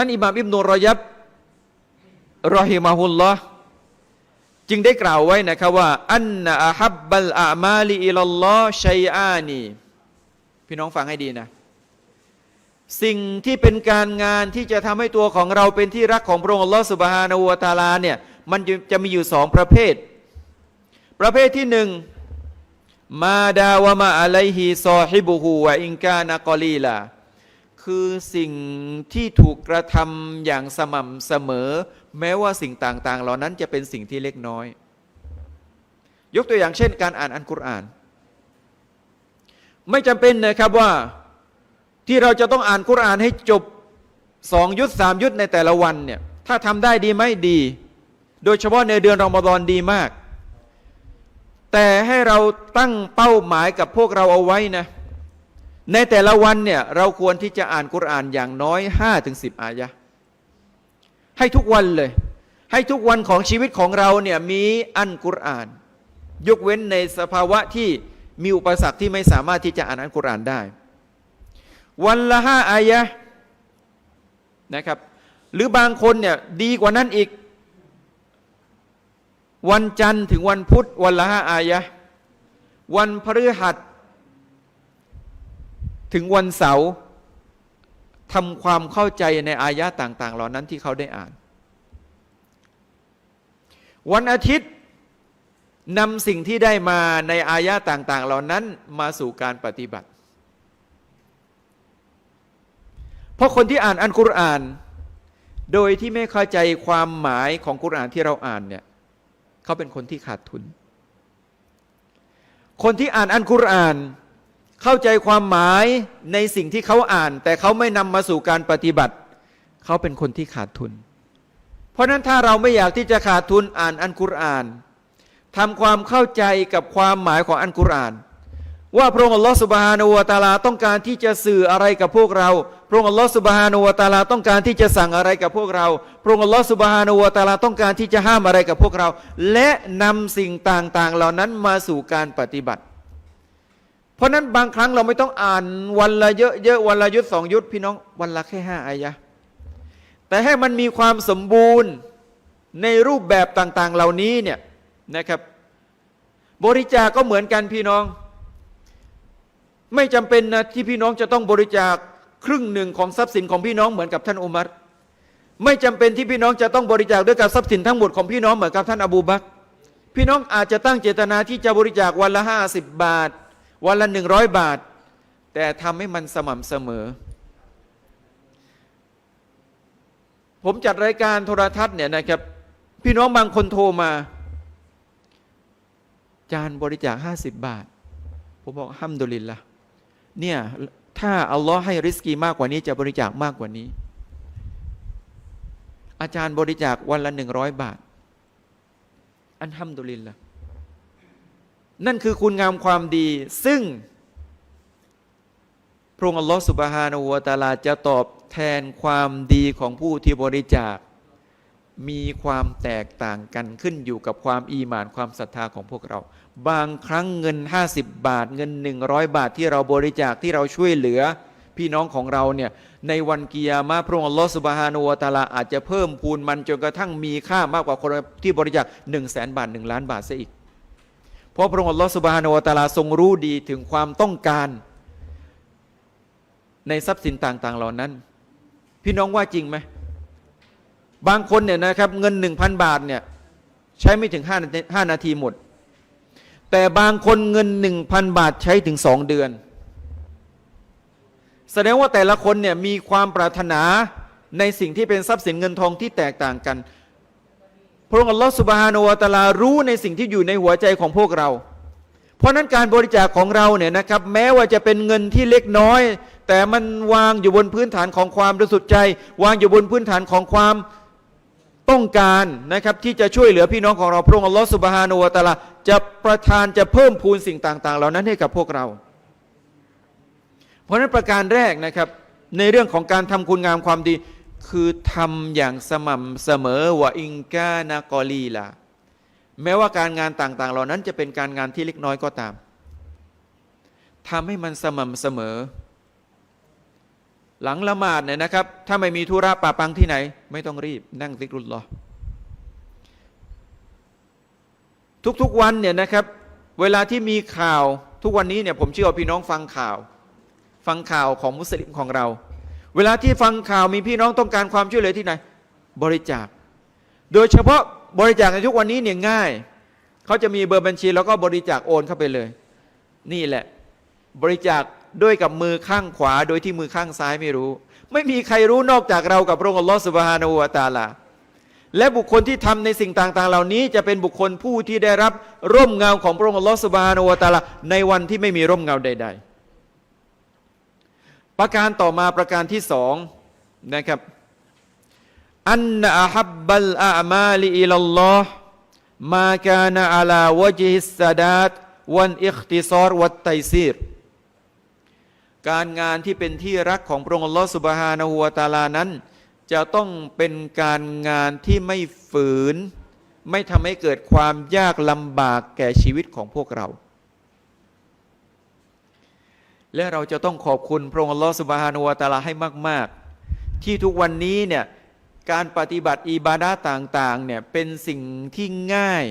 ท่านอิหม่ามอิบนุรอยับรอฮิมาฮุลลอฮ์จึงได้กล่าวไว้นะครับว่า อันนะอะฮับบัลอามาลีอิลลอฮ์ชัยอานีพี่น้องฟังให้ดีนะ สิ่งที่เป็นการงานที่จะทำให้ตัวของเราเป็นที่รักของพระองค์อัลลอฮ์สุบฮานาอูวตาลาเนี่ยมันจะจะมีอยู่สองประเภท ประเภทที่หนึ่งมาดาวะมาอะไลฮิซอฮิบุฮูวะอิงกานะกอลีลา คือสิ่งที่ถูกกระทำอย่างสม่ำเสมอ แม้ว่าสิ่งต่างๆ เหล่านั้นจะเป็นสิ่งที่เล็กน้อย ยกตัวอย่างเช่น การอ่านอัลกุรอาน ไม่จำเป็นนะครับว่าที่เราจะต้องอ่านกุรอานให้จบสองยุทธสามยุทธในแต่ละวันเนี่ยถ้าทำได้ดีไหมดี โดยเฉพาะในเดือนรอมฎอนดีมาก แต่ให้เราตั้งเป้าหมายกับพวกเราเอาไว้นะ ในแต่ละวันเนี่ยเราควรที่จะอ่านกุรอานอย่างน้อย5ถึงอายะให้ทุกวันเลย ให้ทุกวันของชีวิตของเราเนี่ยมีอันกุรอาน ยกเว้นในสภาวะที่มีอุปสรรคที่ไม่สามารถที่จะอ่านอันกุรอานได้ วันละห้าอายะนะครับ หรือบางคนเนี่ยดีกว่านั้นอีก วันจันทร์ถึงวันพุธวันละห้าอายะวันพฤหัส ถึงวันเสาร์ทำความเข้าใจในอายะห์ต่าง ๆ เหล่านั้นที่เขาได้อ่าน วันอาทิตย์นำสิ่งที่ได้มาในอายะห์ต่าง ๆ เหล่านั้นมาสู่การปฏิบัติ เพราะคนที่อ่านอันกุรอาน โดยที่ไม่เข้าใจความหมายของกุรอานที่เราอ่านเนี่ยเขาเป็นคนที่ขาดทุน คนที่อ่านอันกุรอาน เข้าใจความหมายในสิ่งที่เขาอ่าน แต่เขาไม่นำมาสู่การปฏิบัติ เขาเป็นคนที่ขาดทุน เพราะนั้นถ้าเราไม่อยากที่จะขาดทุนอ่านอันกุรอานทำความเข้าใจกับความหมายของอันกุรอาน ว่าพระองค์อัลลอฮฺสุบฮานาอูวะตาลาต้องการที่จะสื่ออะไรกับพวกเรา พระองค์อัลลอฮฺสุบฮานาอูวะตาลาต้องการที่จะสั่งอะไรกับพวกเรา พระองค์อัลลอฮฺสุบฮานาอูวะตาลาต้องการที่จะห้ามอะไรกับพวกเรา และนำสิ่งต่างๆ เหล่านั้นมาสู่การปฏิบัติ เพราะนั้นบางครั้งเราไม่ต้องอ่านวันละเยอะๆวันละยุดสองยุดพี่น้องวันละแค่ห้าอายะแต่ให้มันมีความสมบูรณ์ในรูปแบบต่างๆ เหล่านี้เนี่ยนะครับ บริจาคก็เหมือนกันพี่น้อง ไม่จำเป็นนะที่พี่น้องจะต้องบริจาคครึ่งหนึ่งของทรัพย์สินของพี่น้องเหมือนกับท่านอุมัรไม่จำเป็นที่พี่น้องจะต้องบริจาคด้วยกับทรัพย์สินทั้งหมดของพี่น้องเหมือนกับท่านอบูบักพี่น้องอาจจะตั้งเจตนาที่จะบริจาควันละห้าสิบบาท วันละหนึ่งร้อยบาท แต่ทำให้มันสม่ำเสมอ ผมจัดรายการโทรทัศน์เนี่ยนะครับ พี่น้องบางคนโทรมา จานบริจาคห้าสิบบาท ผมบอกห้ามดุลินละเนี่ยถ้าอัลลอฮ์ให้ริสกีมากกว่านี้จะบริจาคมากกว่านี้ อาจารย์บริจาควันละหนึ่งร้อยบาท อันห้ามดุลินละ นั่นคือคุณงามความดี ซึ่ง พระองค์อัลลอฮ์สุบฮานาอูวตาลาจะตอบแทนความดีของผู้ที่บริจาค มีความแตกต่างกันขึ้นอยู่กับความอีหมานความศรัทธาของพวกเรา บางครั้งเงิน 50 บาทเงิน 100 บาทที่เราบริจาคที่เราช่วยเหลือ พี่น้องของเราเนี่ยในวันกิยามะพระองค์อัลลอฮ์สุบฮานาอูวตาลาอาจจะเพิ่มพูนมันจนกระทั่งมีค่ามากกว่าคนที่บริจาค1 0 0 0 0แสนบาท 1 ล้านบาทซะอีก เพราะพระองค์อัลอสุบฮานอวตาลาทรงรู้ดีถึงความต้องการ ในทรัพย์สินต่าง ๆ เหล่านั้น พี่น้องว่าจริงไหมบางคนเนี่ยนะครับเงินหนึ่งพันบาทเนี่ยใช้ไม่ถึงห้าห้านาทีหมด แต่บางคนเงินหนึ่งพันบาทใช้ถึงสองเดือน แสดงว่าแต่ละคนเนี่ยมีความปรารถนาในสิ่งที่เป็นทรัพย์สินเงินทองที่แตกต่างกัน พระองค์อัลลอฮฺสุบฮานาอะตาลารู้ในสิ่งที่อยู่ในหัวใจของพวกเรา เพราะนั้นการบริจาคของเราเนี่ยนะครับ แม้ว่าจะเป็นเงินที่เล็กน้อย แต่มันวางอยู่บนพื้นฐานของความบริสุทธิ์ใจ วางอยู่บนพื้นฐานของความต้องการนะครับที่จะช่วยเหลือพี่น้องของเราพระองค์อัลลอฮฺสุบฮานาอะตาลาจะประทานจะเพิ่มพูนสิ่งต่าง ๆ เหล่านั้นให้กับพวกเรา เพราะนั้นประการแรกนะครับในเรื่องของการทำคุณงามความดี คือทำอย่างสม่ำเสมอว่าอิงกานากอลีละแม้ว่าการงานต่าง ๆ เหล่านั้นจะเป็นการงานที่เล็กน้อยก็ตามทำให้มันสม่ำเสมอ หลังละหมาดเนี่ยนะครับ ถ้าไม่มีธุระปะปังที่ไหน ไม่ต้องรีบนั่งซิกรุลลอทุกๆวันเนี่ยนะครับ เวลาที่มีข่าวทุกวันนี้เนี่ยผมเชื่อว่าพี่น้องฟังข่าว ฟังข่าวของมุสลิมของเรา เวลาที่ฟังข่าวมีพี่น้องต้องการความช่วยเหลือที่ไหน บริจาค โดยเฉพาะบริจาคในทุกวันนี้เนี่ยง่าย เขาจะมีเบอร์บัญชีแล้วก็บริจาคโอนเข้าไปเลย นี่แหละ บริจาคด้วยกับมือข้างขวา โดยที่มือข้างซ้ายไม่รู้ ไม่มีใครรู้นอกจากเรากับพระองค์อัลลอฮฺสุบฮานาอูตาลาและบุคคลที่ทำในสิ่งต่างๆ เหล่านี้ จะเป็นบุคคลผู้ที่ได้รับร่มเงาของพระองค์อัลลอฮฺสุบฮานาอูตาลาในวันที่ไม่มีร่มเงาใด ๆ ประการต่อมาประการที่สองนะครับอันอะฮับบัลอามาลิอิลลอฮ์มาคานะอาลาวจิฮิสซาดาตวันอิคติซอรวัตไตซีรการงานที่เป็นที่รักของพระองค์อัลลอฮฺสุบฮานะฮูวตาลานั้น จะต้องเป็นการงานที่ไม่ฝืน ไม่ทำให้เกิดความยากลำบากแก่ชีวิตของพวกเรา และเราจะต้องขอบคุณพระองค์อัลลอฮฺสุบฮานะฮูวตาลาให้มาก ๆ ที่ทุกวันนี้เนี่ยการปฏิบัติอิบาดาต่างๆเนี่ยเป็นสิ่งที่ง่าย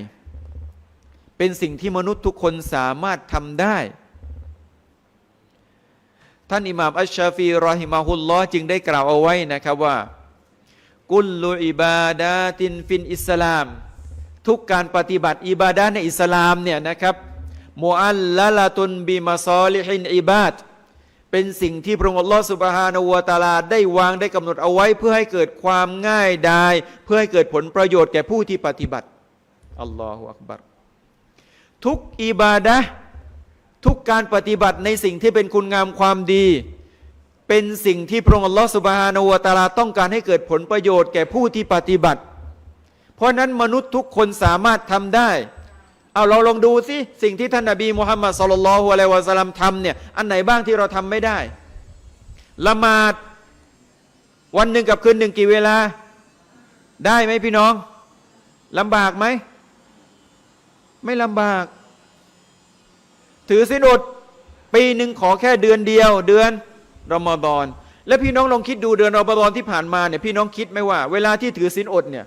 เป็นสิ่งที่มนุษย์ทุกคนสามารถทำได้ ท่านอิหม่ามอัชชาฟีรอฮิมาฮุลลอจึงได้กล่าวเอาไว้นะครับว่า กุลลุอิบาดาตินฟินอิสลาม ทุกการปฏิบัติอิบาดาในอิสลามเนี่ยนะครับ มูอัลละละตุนบิมาซอลิฮินอิบาดเป็นสิ่งที่พระองค์อัลลอฮฺสุบฮานาอูวตาลา ได้วางได้กำหนดเอาไว้เพื่อให้เกิดความง่ายดายเพื่อให้เกิดผลประโยชน์แก่ผู้ที่ปฏิบัติอัลลอฮฺอักบัรทุกอิบาดะทุกการปฏิบัติในสิ่งที่เป็นคุณงามความดี เป็นสิ่งที่พระองค์อัลลอฮฺสุบฮานาอูวตาลาต้องการให้เกิดผลประโยชน์แก่ผู้ที่ปฏิบัติ เพราะนั้นมนุษย์ทุกคนสามารถทำได้ เอาเราลองดูสิสิ่งที่ท่านนบีมุฮัมมัดสุลลัลฮุอะลัยวะสัลลัมทำเนี่ยอันไหนบ้างที่เราทำไม่ได้ ละหมาดวันหนึ่งกับคืนหนึ่งกี่เวลา ได้ไหมพี่น้องลำบากไหม ไม่ลำบาก ถือสินอดปีหนึ่งขอแค่เดือนเดียว เดือนรอมฎอนและพี่น้องลองคิดดูเดือนรอมฎอนที่ผ่านมาเนี่ยพี่น้องคิดไหมว่า เวลาที่ถือสินอดเนี่ย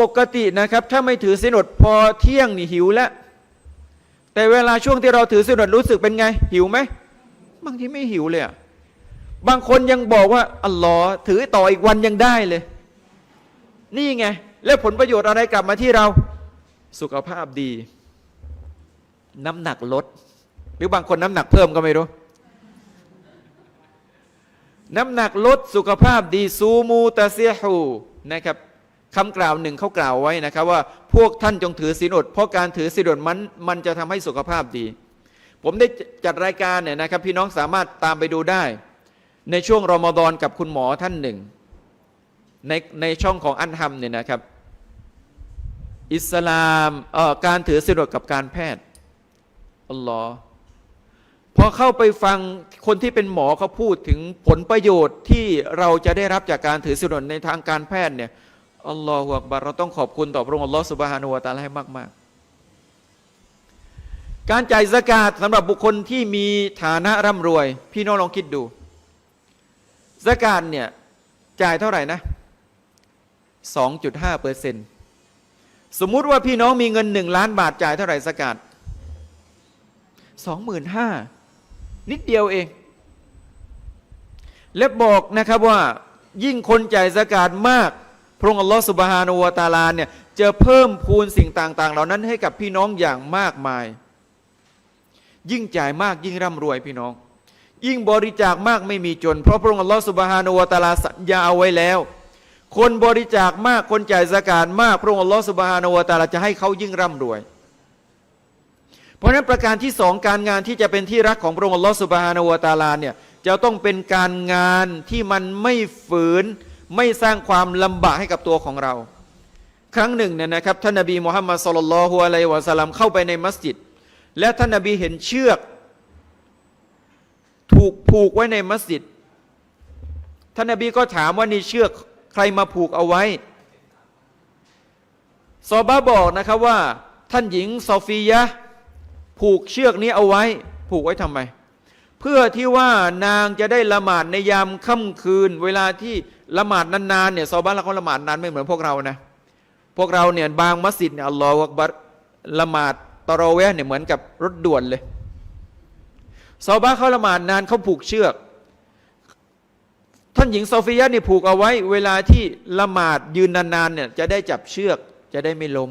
ปกตินะครับ ถ้าไม่ถือสินอดพอเที่ยงนี่หิวแล้ว แต่เวลาช่วงที่เราถือสินอดรู้สึกเป็นไง หิวไหมบางทีไม่หิวเลยอะบางคนยังบอกว่าอัลลอฮ์ถือต่ออีกวันยังได้เลย นี่ไง แล้วผลประโยชน์อะไรกลับมาที่เรา สุขภาพดี น้ำหนักลด หรือบางคนน้ำหนักเพิ่มก็ไม่รู้ น้ำหนักลดสุขภาพดีซูมูตาเซียฮูนะครับ คำกล่าวหนึ่งเขากล่าวไว้นะครับว่าพวกท่านจงถือศีลอดเพราะการถือศีลอดมันมันจะทำให้สุขภาพดี ผมได้จัดรายการเนี่ยนะครับพี่น้องสามารถตามไปดูได้ ในช่วงรอมฎอนกับคุณหมอท่านหนึ่ง ในในช่องของอันฮัมเนี่ยนะครับ อิสลามเอ่อการถือศีลอดกับการแพทย์อัลลอฮ์พอเข้าไปฟังคนที่เป็นหมอเขาพูดถึงผลประโยชน์ที่เราจะได้รับจากการถือศีลอดในทางการแพทย์เนี่ย อัลลอฮฺอักบารเราต้องขอบคุณต่อพระองค์อัลลอฮฺสุบฮานุวะตะอาลาให้มาก ๆ การจ่ายสกาดสำหรับบุคคลที่มีฐานะร่ำรวย พี่น้องลองคิดดูสกาดเนี่ยจ่ายเท่าไหร่นะ 2.5เปอร์เซ็นต์สมมุติว่าพี่น้องมีเงินหนึ่งล้านบาทจ่ายเท่าไหร่สกาดสองหมื่นห้านิดเดียวเอง และบอกนะครับว่ายิ่งคนจ่ายสกาดมาก ระองค์อัลลอฮฺสุบฮานุวะตาลาเนี่ยจะเพิ่มพูนสิ่งต่าง ๆ เหล่านั้นให้กับพี่น้องอย่างมากมาย ยิ่งจ่ายมากยิ่งร่ำรวยพี่น้อง ยิ่งบริจาคมากไม่มีจน เพราะพระองค์อัลลอฮฺสุบฮานุวะตาลาสัญญาเอาไว้แล้ว คนบริจาคมากคนจ่ายสกาดมากพระองค์อัลลอฮฺสุบฮานุวะตาลาจะให้เขายิ่งร่ำรวย เพราะฉะนั้นประการที่สองการงานที่จะเป็นที่รักของพระองค์อัลลอฮฺสุบฮานุวะตาลาเนี่ยจะต้องเป็นการงานที่มันไม่ฝืน ไม่สร้างความลำบากให้กับตัวของเรา ครั้งหนึ่งเนี่ยนะครับท่านนบีมุฮัมมัดสุลลัลฮุอะลัยฮิวะสัลลัมเข้าไปในมัสยิด และท่านนบีเห็นเชือก ถูกผูกไว้ในมัสยิดท่านนบีก็ถามว่านี่เชือกใครมาผูกเอาไว้ซอบาบอกนะครับว่า ท่านหญิงซอฟียะผูกเชือกนี้เอาไว้ ผูกไว้ทำไม เพื่อที่ว่านางจะได้ละหมาดในยามค่ำคืน เวลาที่ ละหมาดนานๆเนี่ยซอบ้านเราเขาละหมาดนานไม่เหมือนพวกเรานะพวกเราเนี่ยบางมัสยิดเนี่ยอัลลอฮฺอักบัรละหมาดตะเราะเวเนี่ยเหมือนกับรถด่วนเลยซอบ้าเขาละหมาดนานเขาผูกเชือก ท่านหญิงโซฟียะเนี่ยผูกเอาไว้ เวลาที่ละหมาดยืนนานๆเนี่ยจะได้จับเชือกจะได้ไม่ล้ม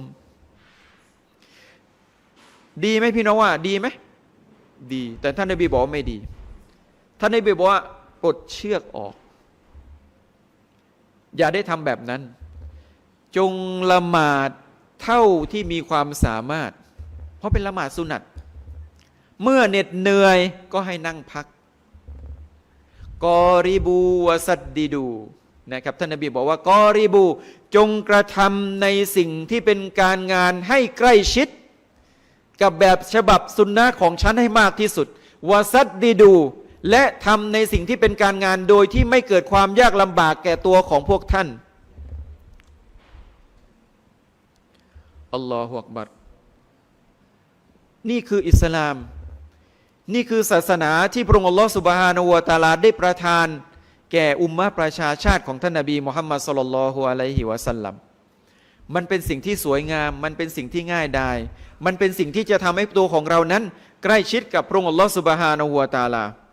ดีไหมพี่น้องว่า ดีไหมดี แต่ท่านนบีบอกว่าไม่ดี ท่านนบีบอกว่าปลดเชือกออก อย่าได้ทำแบบนั้น จงละหมาดเท่าที่มีความสามารถ เพราะเป็นละหมาดสุนัตเมื่อเหน็ดเหนื่อยก็ให้นั่งพัก กอริบูวสัดดีดูนะครับท่านนบีบอกว่ากอริบู จงกระทำในสิ่งที่เป็นการงานให้ใกล้ชิด กับแบบฉบับสุนนะของฉันให้มากที่สุดวาซัดดีดู และทำในสิ่งที่เป็นการงานโดยที่ไม่เกิดความยากลำบากแก่ตัวของพวกท่านอัลลอฮฺอักบัรนี่คืออิสลาม นี่คือศาสนาที่พระองค์อัลลอฮฺสุบฮานาวะตาลาได้ประทาน แก่อุมมะประชาชาติของท่านนบีมุฮัมมัดสุลลัลลอฮุอะลัยฮิวะสัลลัมมันเป็นสิ่งที่สวยงาม มันเป็นสิ่งที่ง่ายดาย มันเป็นสิ่งที่จะทำให้ตัวของเรานั้น ใกล้ชิดกับพระองค์อัลลอฮฺสุบฮานะฮูวะตะอาลา